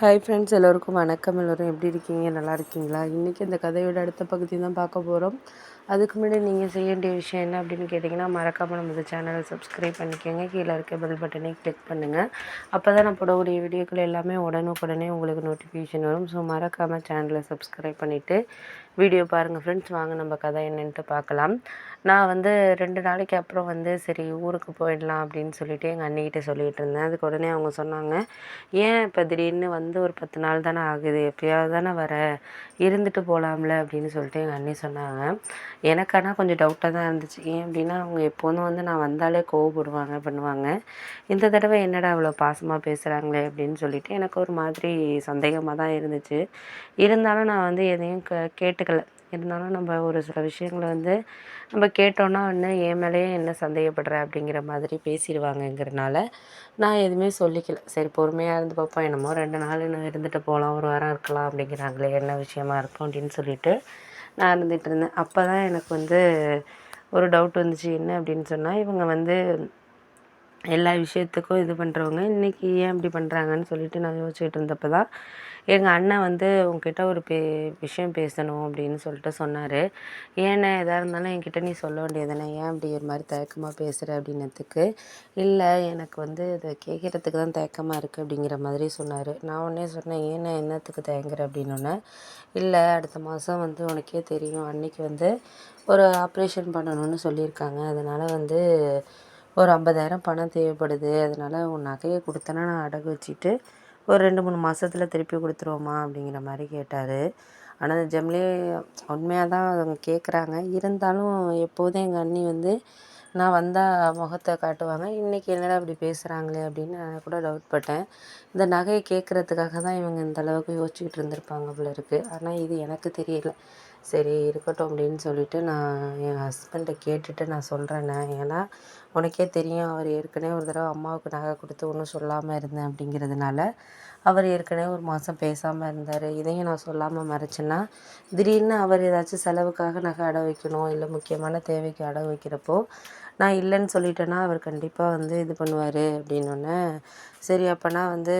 Hi friends எல்லோருக்கும் வணக்கம். எல்லோரும் எப்படி இருக்கீங்க? நல்லா இருக்கீங்களா? இன்றைக்கி இந்த கதையோட அடுத்த பகுதி தான் பார்க்க போகிறோம் அதுக்கு முன்னாடி நீங்கள் செய்ய வேண்டிய விஷயம் என்ன அப்படின்னு கேட்டிங்கன்னா மறக்காமல் நம்ம சேனலை சப்ஸ்கிரைப் பண்ணிக்கோங்க. கீழே இருக்க பெல் பட்டனை கிளிக் பண்ணுங்கள் அப்போ தான் நான் போடக்கூடிய வீடியோக்கள் எல்லாமே உடனுக்குடனே உங்களுக்கு நோட்டிஃபிகேஷன் வரும். ஸோ மறக்காமல் சேனலை சப்ஸ்கிரைப் பண்ணிவிட்டு வீடியோ பாருங்கள் ஃப்ரெண்ட்ஸ் வாங்க நம்ம கதை என்னென்ட்டு பார்க்கலாம். நான் வந்து ரெண்டு நாளைக்கு அப்புறம் வந்து சரி ஊருக்கு போயிடலாம் அப்படின்னு சொல்லிட்டு எங்கள் அண்ணிக்கிட்ட சொல்லிகிட்டு இருந்தேன். அதுக்கு உடனே அவங்க சொன்னாங்க ஏன் இப்போ திடீர்னு வந்து ஒரு பத்து நாள் தானே ஆகுது? எப்பயாவது தானே வர? இருந்துட்டு போகலாம்ல அப்படின்னு சொல்லிட்டு எங்கள் அண்ணி சொன்னாங்க. எனக்கு ஆனால் கொஞ்சம் டவுட்டாக தான் இருந்துச்சு. ஏன் அப்படின்னா அவங்க எப்போதும் வந்து நான் வந்தாலே கோவப்படுவாங்க பண்ணுவாங்க. இந்த தடவை என்னடா அவ்வளோ பாசமாக பேசுகிறாங்களே அப்படின்னு சொல்லிட்டு எனக்கு ஒரு மாதிரி சந்தேகமாக தான் இருந்துச்சு. இருந்தாலும் நான் வந்து எதையும் க கேட்டுக்கல இருந்தாலும் நம்ம ஒரு சில விஷயங்களை வந்து நம்ம கேட்டோன்னா இன்னும் என் மேலேயே என்ன சந்தேகப்படுற அப்படிங்கிற மாதிரி பேசிடுவாங்கங்கிறனால நான் எதுவுமே சொல்லிக்கல. சரி பொறுமையாக இருந்து பார்ப்போம். என்னமோ ரெண்டு நாள் இன்னும் இருந்துட்டு போகலாம் ஒரு வாரம் இருக்கலாம் அப்படிங்கிறாங்களே என்ன விஷயமா இருக்கும் அப்படின்னு சொல்லிட்டு நான் இருந்துகிட்டு இருந்தேன். அப்போ தான் எனக்கு வந்து ஒரு டவுட் வந்துச்சு. என்ன அப்படின்னு சொன்னால் இவங்க வந்து எல்லா விஷயத்துக்கும் இது பண்ணுறவங்க இன்றைக்கி ஏன் இப்படி பண்ணுறாங்கன்னு சொல்லிட்டு நான் யோசிச்சுட்டு இருந்தப்போ தான் எங்கள் அண்ணன் வந்து உங்ககிட்ட ஒரு பே விஷயம் பேசணும் அப்படின்னு சொல்லிட்டு சொன்னார். ஏன்னா எதாக இருந்தாலும் என்கிட்ட நீ சொல்ல வேண்டியதுனே ஏன் இப்படி ஒரு மாதிரி தயக்கமாக பேசுகிற அப்படின்னதுக்கு? இல்லை எனக்கு வந்து இதை கேட்குறதுக்கு தான் தயக்கமாக இருக்குது அப்படிங்கிற மாதிரி சொன்னார். நான் உடனே சொன்னேன் ஏண்ணே என்னத்துக்கு தயங்குற? அப்படின்னோடனே இல்லை அடுத்த மாதம் வந்து உனக்கே தெரியும். அன்றைக்கி வந்து ஒரு ஆப்ரேஷன் பண்ணணும்னு சொல்லியிருக்காங்க. அதனால் வந்து ஒரு ஐம்பதாயிரம் பணம் தேவைப்படுது. அதனால் உன் நகையை கொடுத்தேன்னா நான் அடகு வச்சுட்டு ஒரு ரெண்டு மூணு மாதத்துல திருப்பி கொடுத்துருவோமா அப்படிங்கிற மாதிரி கேட்டார். ஆனால் ஜெமிலி உண்மையாக தான் அவங்க கேட்குறாங்க இருந்தாலும் எப்போதும் எங்கள் அண்ணி வந்து நான் வந்தால் முகத்தை காட்டுவாங்க. இன்றைக்கி என்னடா இப்படி பேசுகிறாங்களே அப்படின்னு நான் கூட டவுட் பட்டேன். இந்த நகையை கேட்குறதுக்காக தான் இவங்க இந்த அளவுக்கு யோசிச்சுக்கிட்டு இருந்திருப்பாங்க போல இருக்குது ஆனால் இது எனக்கு தெரியல. சரி இருக்கட்டும் அப்படின்னு சொல்லிட்டு நான் என் ஹஸ்பண்டை கேட்டுட்டு நான் சொல்கிறேண்ணே ஏன்னா உனக்கே தெரியும் அவர் ஏற்கனவே ஒரு தடவை அம்மாவுக்கு நகை கொடுத்து ஒன்றும் சொல்லாமல் இருந்தேன் அப்படிங்கிறதுனால அவர் ஏற்கனவே ஒரு மாதம் பேசாமல் இருந்தார். இதையும் நான் சொல்லாமல் மறைச்சேன்னா திடீர்னு அவர் ஏதாச்சும் செலவுக்காக நகை அடை வைக்கணும் இல்லை முக்கியமான தேவைக்கு அடை வைக்கிறப்போ நான் இல்லைன்னு சொல்லிட்டேன்னா அவர் கண்டிப்பாக வந்து இது பண்ணுவார் அப்படின்னோடனே சரி அப்போனா வந்து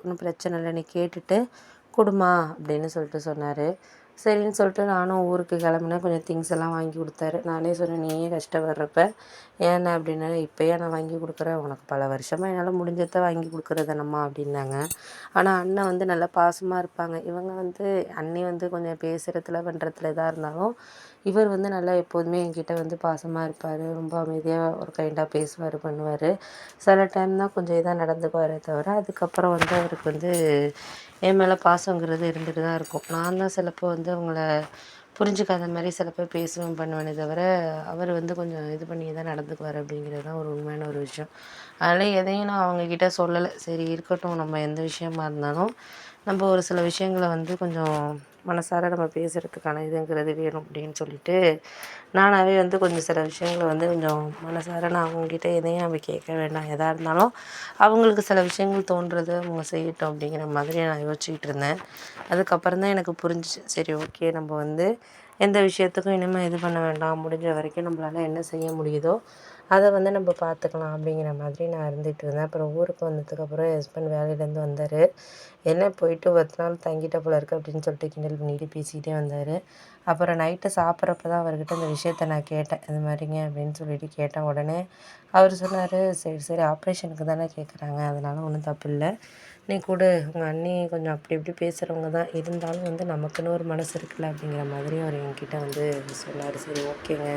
ஒன்றும் பிரச்சனை இல்லை நீ கேட்டுட்டு கொடுமா அப்படின்னு சொல்லிட்டு சொன்னார். சரின்னு சொல்லிட்டு நானும் ஊருக்கு கிளம்புனேன். கொஞ்சம் திங்ஸ் எல்லாம் வாங்கி கொடுத்தாரு. நானே சொன்னேன் நீயே கஷ்டப்படுறப்ப ஏன்னா அப்படின்னா? இப்போயே நான் வாங்கி கொடுக்குறேன். உனக்கு பல வருஷமாக என்னால் முடிஞ்சதை வாங்கி கொடுக்குறதானம்மா அப்படின்னாங்க. ஆனால் அண்ணன் வந்து நல்லா பாசமாக இருப்பாங்க. இவங்க வந்து அண்ணி வந்து கொஞ்சம் பேசுகிறதுல பண்ணுறதுல இதாக இருந்தாலும் இவர் வந்து நல்லா எப்போதுமே என்கிட்ட வந்து பாசமாக இருப்பார். ரொம்ப அமைதியாக ஒரு கைண்டாக பேசுவார் பண்ணுவார். சில டைம் தான் கொஞ்சம் இதாக நடந்துக்குவாரே தவிர அதுக்கப்புறம் வந்து அவருக்கு வந்து என் மேலே பாசங்கிறது இருந்துட்டு தான் இருக்கும். நான் தான் சிலப்போ வந்து அவங்கள புரிஞ்சுக்காத மாதிரி சில பேர் பேசுவேன் பண்ணுவேனே தவிர அவர் வந்து கொஞ்சம் இது பண்ணி தான் நடந்துக்குவார் அப்படிங்கிறது தான் ஒரு உண்மையான ஒரு விஷயம். அதனால் எதையும் நான் அவங்கக்கிட்ட சொல்லலை. சரி இருக்கட்டும். நம்ம எந்த விஷயமா இருந்தாலும் நம்ம ஒரு சில விஷயங்களை வந்து கொஞ்சம் மனசார நம்ம பேசுகிறதுக்கான இதுங்கிறது வேணும் அப்படின்னு சொல்லிட்டு நானாகவே வந்து கொஞ்சம் சில விஷயங்களை வந்து கொஞ்சம் மனசார நான் அவங்கக்கிட்ட எதையும் நம்ம கேட்க வேண்டாம். எதாக இருந்தாலும் அவங்களுக்கு சில விஷயங்கள் தோன்றது அவங்க செய்யட்டும் அப்படிங்கிற மாதிரி நான் யோசிச்சுக்கிட்டு இருந்தேன். அதுக்கப்புறம் தான் எனக்கு புரிஞ்சிச்சு. சரி ஓகே நம்ம வந்து எந்த விஷயத்துக்கும் இனிமேல் இது பண்ண வேண்டாம். முடிஞ்ச வரைக்கும் நம்மளால் என்ன செய்ய முடியுதோ அதை வந்து நம்ம பார்த்துக்கலாம் அப்படிங்கிற மாதிரி நான் இருந்துகிட்டு இருந்தேன். அப்புறம் ஊருக்கு வந்ததுக்கப்புறம் என் ஹஸ்பண்ட் வேலையிலேருந்து வந்தார். என்ன போயிட்டு பத்து நாள் தங்கிட்ட போல இருக்குது அப்படின்னு சொல்லிட்டு கிண்டல் பண்ணிட்டு பேசிக்கிட்டே வந்தார். அப்புறம் நைட்டு சாப்பிட்றப்ப தான் அவர்கிட்ட இந்த விஷயத்த நான் கேட்டேன். இது மாதிரிங்க அப்படின்னு சொல்லிட்டு கேட்டேன் உடனே அவர் சொன்னார் சரி சரி ஆப்ரேஷனுக்கு தானே கேட்குறாங்க அதனால் ஒன்றும் தப்பு இல்லை. நீ கூட உங்கள் அண்ணி கொஞ்சம் அப்படி இப்படி பேசுகிறவங்க தான் இருந்தாலும் வந்து நமக்குன்னு ஒரு மனசு இருக்குல்ல அப்படிங்கிற மாதிரி அவர் என்கிட்ட வந்து சொன்னார். சரி ஓகேங்க.